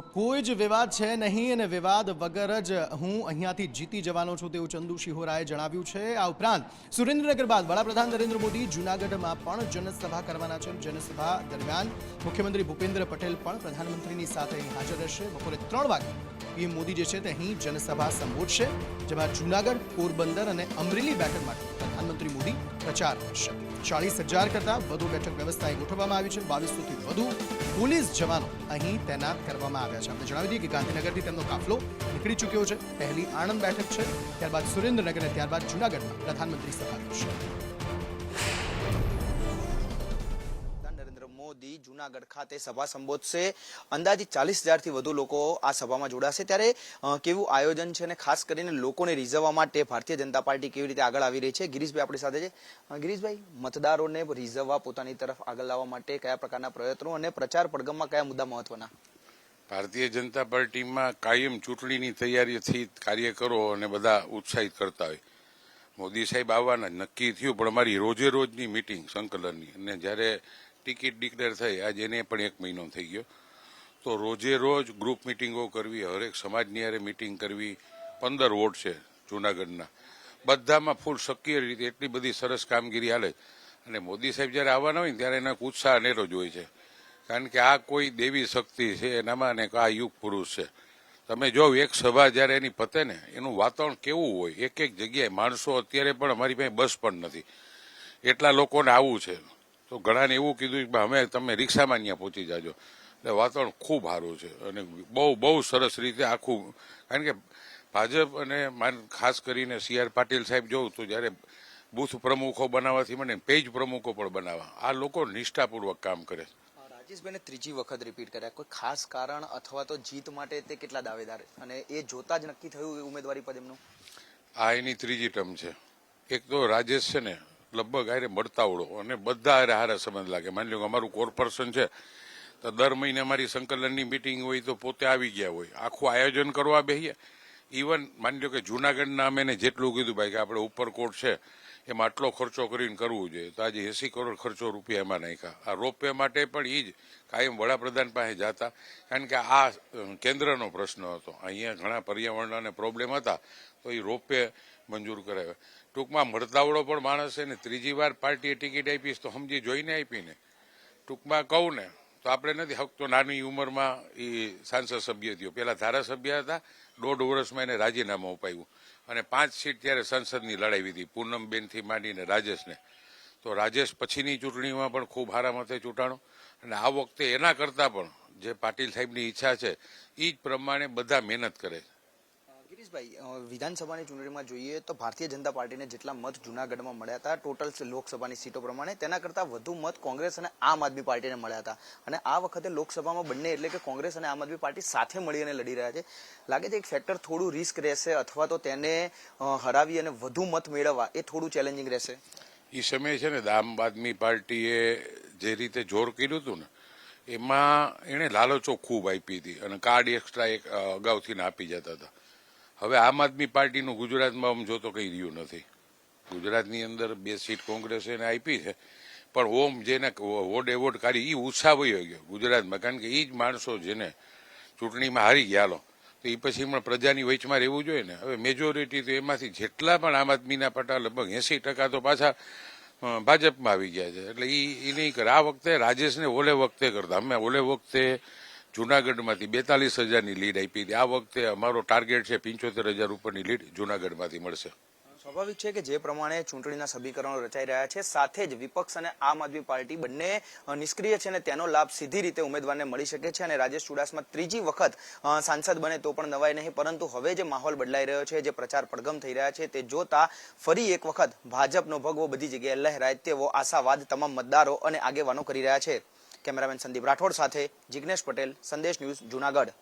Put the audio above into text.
તો કોઈ જ વિવાદ છે નહીં અને વિવાદ વગર જ હું અહીંયાથી જીતી જવાનો છું તેવું ચંદુ શિહોરાએ જણાવ્યું છે. આ ઉપરાંત સુરેન્દ્રનગર બાદ વડાપ્રધાન નરેન્દ્ર મોદી જૂનાગઢમાં પણ જનસભા કરવાના છે. જનસભા દરમિયાન મુખ્યમંત્રી ભૂપેન્દ્ર પટેલ પણ પ્રધાનમંત્રીની સાથે અહીં હાજર રહેશે. બપોરે ત્રણ વાગે પીએમ મોદી જે છે તે અહીં જનસભા સંબોધશે, જેમાં જૂનાગઢ, પોરબંદર અને અમરેલી બેઠક માટે પ્રધાનમંત્રી મોદી પ્રચાર કરશે. ચાલીસ હજાર કરતાં વધુ બેઠક વ્યવસ્થાએ ગોઠવવામાં આવી છે. બાવીસોથી વધુ પોલીસ જવાનો અહીં તૈનાત કરવામાં આવ્યા છે. આપણે જણાવી દઈએ કે ગાંધીનગરથી તેમનો કાફલો નીકળી ચૂક્યો છે. પહેલી આણંદ બેઠક છે. ત્યારબાદ સુરેન્દ્રનગર અને ત્યારબાદ જૂનાગઢમાં પ્રધાનમંત્રી સભા કરશે જુનાગઢ ખાતે સભા સંબોધશે. અંદાજે ચાલીસ હજારથી વધુ લોકો આ સભામાં જોડાશે. ત્યારે કેવું આયોજન છે અને ખાસ કરીને લોકોને રીઝવવા માટે ભારતીય જનતા પાર્ટી કેવી રીતે આગળ આવી રહી છે? ગિરીશભાઈ આપણી સાથે છે. ગિરીશભાઈ, મતદારોને રીઝવવા પોતાની તરફ આગળ લાવવા માટે કયા પ્રકારના પ્રયત્નો અને પ્રચાર પડગમમાં કયા મુદ્દા મહત્વના? ભારતીય જનતા પાર્ટીમાં કાયમ ચૂંટણીની તૈયારીથી કાર્યકરો અને બધા ઉત્સાહિત કરતા હોય. મોદી સાહેબ આવવાના નક્કી થયું, પણ અમારી રોજે રોજની મિટિંગ સંકલનની. અને જ્યારે ટિકિટ ડિક્લેર થઈ. આજે એને પણ એક મહિનો થઈ ગયો. તો રોજે રોજ ગ્રુપ મિટિંગો કરવી, હરેક સમાજની હારે મિટિંગ કરવી, પંદર વોટ છે જુનાગઢના. બધામાં ફૂલ શક્ય રીતે એટલી બધી સરસ કામગીરી હાલે. અને મોદી સાહેબ જ્યારે આવવાના હોય ને ત્યારે એનો ઉત્સાહ અનેરો જ હોય છે. કારણ કે આ કોઈ દેવી શક્તિ છે, એનામાં અને આ યુગ પુરુષ છે. તમે જો એક સભા જ્યારે એની પતે ને, એનું વાતાવરણ કેવું હોય? એક એક જગ્યાએ માણસો અત્યારે પણ અમારી પાસે બસ પણ નથી. એટલા લોકોને આવવું છે. તો ઘણાને એવું કીધું કે અમે તમે રિક્ષામાં ત્યાં પહોંચી જાજો. એટલે વાતાવરણ ખૂબ સારું છે અને બહુ બહુ સરસ રીતે આખું કારણ કે ભાજપ અને ખાસ કરીને સી આર પાટીલ સાહેબ જોઉં તો જ્યારે બુથ પ્રમુખો બનાવવાથી મને પેજ પ્રમુખો પણ બનાવવા. આ લોકો નિષ્ઠાપૂર્વક કામ કરે રાજેશભાઈને ત્રીજી વખત રિપીટ કર્યા. કોઈ ખાસ કારણ અથવા તો જીત માટે તે કેટલા દાવેદાર? અને એ જોતા જ નક્કી થયું એ ઉમેદવારી પદ એમનું? આ એની ત્રીજી ટર્મ છે. એક તો રાજેશ છે ને લગભગ આરે મળતાવડો અને બધા હારે હારા સંબંધ લાગે. માની લો કે અમારું કોર્પોરેશન છે, તો દર મહિને અમારી સંકલનની મિટિંગ હોય તો પોતે આવી ગયા હોય. આખું આયોજન કરવા બેહીએ. ઇવન માની લો કે જુનાગઢના અમે જેટલું કીધું ભાઈ કે આપણે ઉપરકોટ છે, એમાં આટલો ખર્ચો કરીને કરવું જોઈએ. તો આજે એસી કરોડ ખર્ચો રૂપિયા એમાં નાખ્યા. આ રોપવે માટે પણ એ જ કાયમ વડાપ્રધાન પાસે જતા. કારણ કે આ કેન્દ્રનો પ્રશ્ન હતો. અહીંયા ઘણા પર્યાવરણ અને પ્રોબ્લેમ હતા, તો એ રોપવે મંજૂર કરાવ્યા ટૂંકમાં મળતાવડો પણ માણસ છે ને, ત્રીજી વાર પાર્ટીએ ટિકિટ આપીશ તો સમજી જોઈને આપીને. ટૂંકમાં કહું ને, તો આપણે નથી હક તો નાની ઉંમરમાં એ સાંસદ સભ્ય થયો. પેલા ધારાસભ્ય હતા, દોઢ વર્ષમાં એને રાજીનામું અપાયું. અને પાંચ સીટ ત્યારે સંસદની લડાવી હતી પૂનમબેનથી માંડીને રાજેશને. તો રાજેશ પછીની ચૂંટણીમાં પણ ખૂબ હારા ચૂંટાણો. અને આ વખતે એના કરતાં પણ જે પાટીલ સાહેબની ઈચ્છા છે એ જ પ્રમાણે બધા મહેનત કરે. છે અ, ગિરીશભાઈ વિધાનસભાની ચૂંટણીમાં જોઈએ તો ભારતીય જનતા પાર્ટીને જેટલા મત જુનાગઢમાં મળ્યા હતા ટોટલ લોકસભાની સીટો પ્રમાણે તેના કરતાં વધુ મત કોંગ્રેસ અને આમ આદમી પાર્ટીને મળ્યા હતા. અને આ વખતે લોકસભામાં બંને એટલે કે કોંગ્રેસ અને આમ આદમી પાર્ટી સાથે મળીને લડી રહ્યા છે. લાગે છે એક ફેક્ટર થોડું રિસ્ક રહેશે અથવા તો તેને હરાવી અને વધુ મત મેળવવા એ થોડું ચેલેન્જિંગ રહેશે? એ સમયે છે ને આમ આદમી પાર્ટીએ જે રીતે જોર કર્યું હતું ને એમાં એણે લાલચો ખૂબ આપી હતી અને કાર્ડ એક્સ્ટ્રા એક અગાઉથી આપી જતા હતા. હવે આમ આદમી પાર્ટીનું ગુજરાતમાં આમ જોતો કંઈ રહ્યું નથી. ગુજરાતની અંદર બે સીટ કોંગ્રેસે એને આપી છે, પણ ઓમ જેને વોટ એવોર્ડ કાઢી એ ઉત્સાહ વયો ગયો ગુજરાતમાં, કારણ કે એ જ માણસો જેને ચૂંટણીમાં હારી ગયા લો, તો એ પછી પણ પ્રજાની વચમાં રહેવું જોઈએ ને. હવે મેજોરિટી તો એમાંથી જેટલા પણ આમ આદમીના પટા, લગભગ એસી ટકા તો પાછા ભાજપમાં આવી ગયા છે. એટલે એ નહીં કરે. આ વખતે રાજેશને ઓલે વખતે કરતા. અમે ઓલે વખતે જુનાગઢમાંથી બેતાલીસ હજારની લીડ આપી હતી આ વખતે અમારો ટાર્ગેટ છે પંચોતેર હજાર ઉપરની લીડ જુનાગઢમાંથી મળશે. સ્વાભાવિક છે કે જે પ્રમાણે ચૂંટણીના સમીકરણો રચાઈ રહ્યા છે, સાથે જ વિપક્ષ અને આમ આદમી પાર્ટી બંને નિષ્ક્રિય છે અને તેનો લાભ સીધી રીતે ઉમેદવારને મળી શકે છે અને રાજેશ ચુડાસમા ત્રીજી વખત સાંસદ બને તો પણ નવાય નહીં, પરંતુ હવે જે માહોલ બદલાઈ રહ્યો છે, જે પ્રચાર પડગમ થઈ રહ્યા છે, તે જોતા ફરી એક વખત ભાજપનો ભગવો બધી જગ્યાએ લહેરાય તેવો આશાવાદ તમામ મતદારો અને આગેવાનો કરી રહ્યા છે. કેમેરામેન સંદીપ રાઠોડ સાથે જિગ્નેશ પટેલ સંદેશ ન્યૂઝ જુનાગઢ.